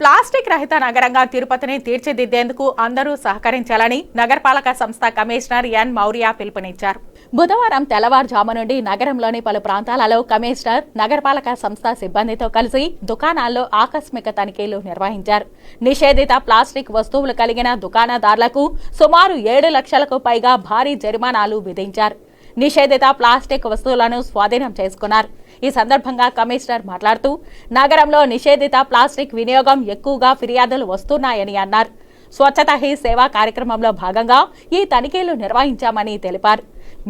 Plastic రహిత నగరంగా తిరుపతిని తీర్చిదిద్దేందుకు అందరూ సహకరించాలని నగరపాలక సంస్థ కమిషనర్ ఎన్ మౌర్య పిలుపునిచ్చారు. బుధవారం తెల్లవారుజాము నుండి నగరంలోని పలు ప్రాంతాలలో కమిషనర్ నగరపాలక సంస్థ సిబ్బందితో కలిసి దుకాణాల్లో ఆకస్మిక తనిఖీలు నిర్వహించారు. నిషేధిత ప్లాస్టిక్ వస్తువులు కలిగిన దుకాణదారులకు సుమారు ఏడు లక్షలకు పైగా భారీ జరిమానాలు విధించారు. నిషేధిత ప్లాస్టిక్ వస్తువులను స్వాధీనం చేసుకున్నారు. ఈ సందర్భంగా కమిషనర్ మాట్లాడుతూ నగరంలో నిషేధిత ప్లాస్టిక్ వినియోగం ఎక్కువగా ఫిర్యాదులు వస్తున్నాయని అన్నారు. స్వచ్ఛత హీ సేవా కార్యక్రమంలో భాగంగా ఈ తనిఖీలు నిర్వహించామని తెలిపారు.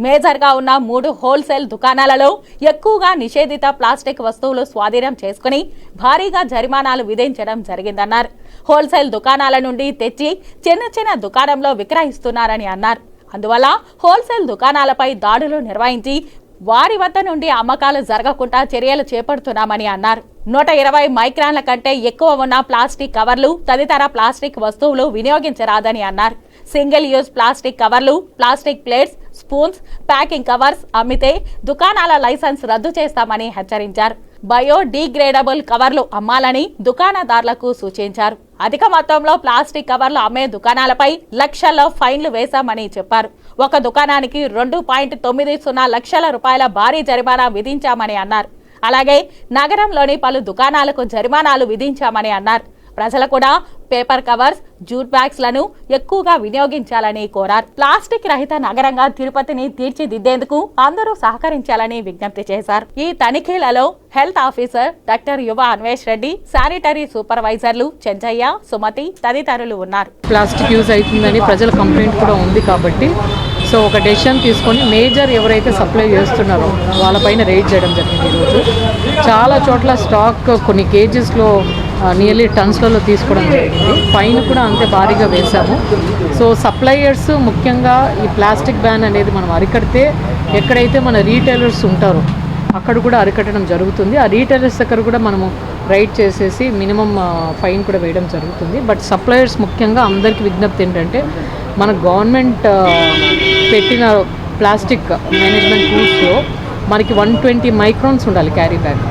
మేజర్గా ఉన్న మూడు హోల్సేల్ దుకాణాలలో ఎక్కువగా నిషేధిత ప్లాస్టిక్ వస్తువులు స్వాధీనం చేసుకుని భారీగా జరిమానాలు విధించడం జరిగిందన్నారు. హోల్సేల్ దుకాణాల నుండి తెచ్చి చిన్న చిన్న దుకాణంలో విక్రయిస్తున్నారని అన్నారు. అందువల్ల హోల్సేల్ దుకాణాలపై దాడులు నిర్వహించి వారి వద్ద నుండి అమ్మకాలు జరగకుండా చర్యలు చేపడుతున్నామని అన్నారు. నూట ఇరవై మైక్రాన్ల కంటే ఎక్కువ ఉన్న ప్లాస్టిక్ కవర్లు తదితర ప్లాస్టిక్ వస్తువులు వినియోగించరాదని అన్నారు. సింగిల్ యూజ్ ప్లాస్టిక్ కవర్లు plastic plates spoons packing covers అమ్మితే దుకాణాల లైసెన్స్ రద్దు చేస్తామని హెచ్చరించారు. బయోడీగ్రేడబుల్ కవర్లు అమ్మాలని దుకాణదారులకు సూచించారు. అధిక మొత్తంలో ప్లాస్టిక్ కవర్లు అమ్మే దుకాణాలపై లక్షల్లో ఫైన్లు వేశామని చెప్పారు. ఒక దుకాణానికి రెండు పాయింట్ తొమ్మిది సున్నా లక్షల రూపాయల భారీ జరిమానా విధించామని అన్నారు. అలాగే నగరంలోని పలు దుకాణాలకు జరిమానాలు విధించామని అన్నారు. ప్రజలు కూడా పేపర్ కవర్స్ జూట్ బ్యాగ్స్లను ఎక్కువగా వినియోగించాలని కోరారు. ప్లాస్టిక్ రహిత నగరంగా తిరుపతిని తీర్చిదిద్దేందుకు అందరూ సహకరించాలని విజ్ఞప్తి చేశారు. ఈ తనిఖీలలో health officer doctor Yuva Anvesh Reddy sanitary సూపర్వైజర్లు Chenchaiah Sumathi తదితరులు ఉన్నారు. ప్లాస్టిక్ యూజ్ అవుతుందని ప్రజల కంప్లైంట్ కూడా ఉంది కాబట్టి సో ఒక డెసిషన్ తీసుకొని మేజర్ ఎవరైతే సప్లై చేస్తున్నారో వాళ్ళపైన రేట్ చేయడం జరిగింది ఈరోజు. చాలా చోట్ల స్టాక్ కొన్ని కేజీస్లో నియర్లీ టన్స్లలో తీసుకోవడం జరిగింది. ఫైన్ కూడా అంతే భారీగా వేశాము. సో సప్లయర్స్ ముఖ్యంగా ఈ ప్లాస్టిక్ బ్యాన్ అనేది మనం అరికడితే ఎక్కడైతే మన రీటైలర్స్ ఉంటారో అక్కడ కూడా అరికట్టడం జరుగుతుంది. ఆ రీటైలర్స్ దగ్గర కూడా మనము రైడ్ చేసేసి మినిమం ఫైన్ కూడా వేయడం జరుగుతుంది. బట్ సప్లయర్స్ ముఖ్యంగా అందరికీ విజ్ఞప్తి ఏంటంటే మన గవర్నమెంట్ పెట్టిన ప్లాస్టిక్ మేనేజ్మెంట్ రూల్స్లో మనకి వన్ ట్వంటీ మైక్రాన్స్ ఉండాలి carry bag.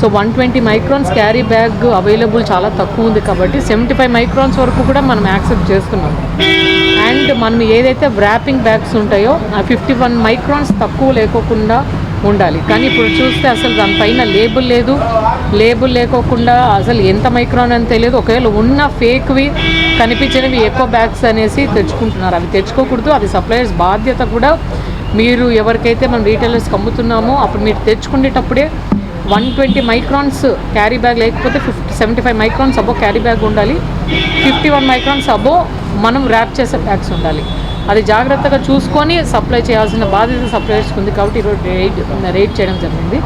So one twenty microns carry bag available చాలా తక్కువ ఉంది కాబట్టి సెవెంటీ ఫైవ్ మైక్రాన్స్ వరకు కూడా మనం యాక్సెప్ట్ చేస్తున్నాం. అండ్ మనం ఏదైతే వ్రాపింగ్ బ్యాగ్స్ ఉంటాయో ఆ ఫిఫ్టీ వన్ మైక్రాన్స్ తక్కువ లేకోకుండా ఉండాలి. కానీ ఇప్పుడు చూస్తే అసలు దానిపైన లేబుల్ లేదు. లేబుల్ లేకోకుండా అసలు ఎంత మైక్రాన్ అని తెలియదు. ఒకవేళ ఉన్న ఫేక్వి కనిపించినవి ఎక్కువ బ్యాగ్స్ అనేసి తెచ్చుకుంటున్నారు. అవి తెచ్చుకోకూడదు. అది సప్లయర్స్ బాధ్యత కూడా. మీరు ఎవరికైతే మనం రీటైలర్స్కి అమ్ముతున్నామో అప్పుడు మీరు తెచ్చుకునేటప్పుడే one twenty microns carry bag లేకపోతే fifty seventy five microns above carry bag ఉండాలి. ఫిఫ్టీ వన్ మైక్రాన్స్ అబో మనం ర్యాప్ చేసే బ్యాగ్స్ ఉండాలి. అది జాగ్రత్తగా చూసుకొని సప్లై చేయాల్సిన బాధ్యత సప్లయర్స్కి ఉంది కాబట్టి ఈరోజు రేట్ రేట్ చేయడం జరిగింది.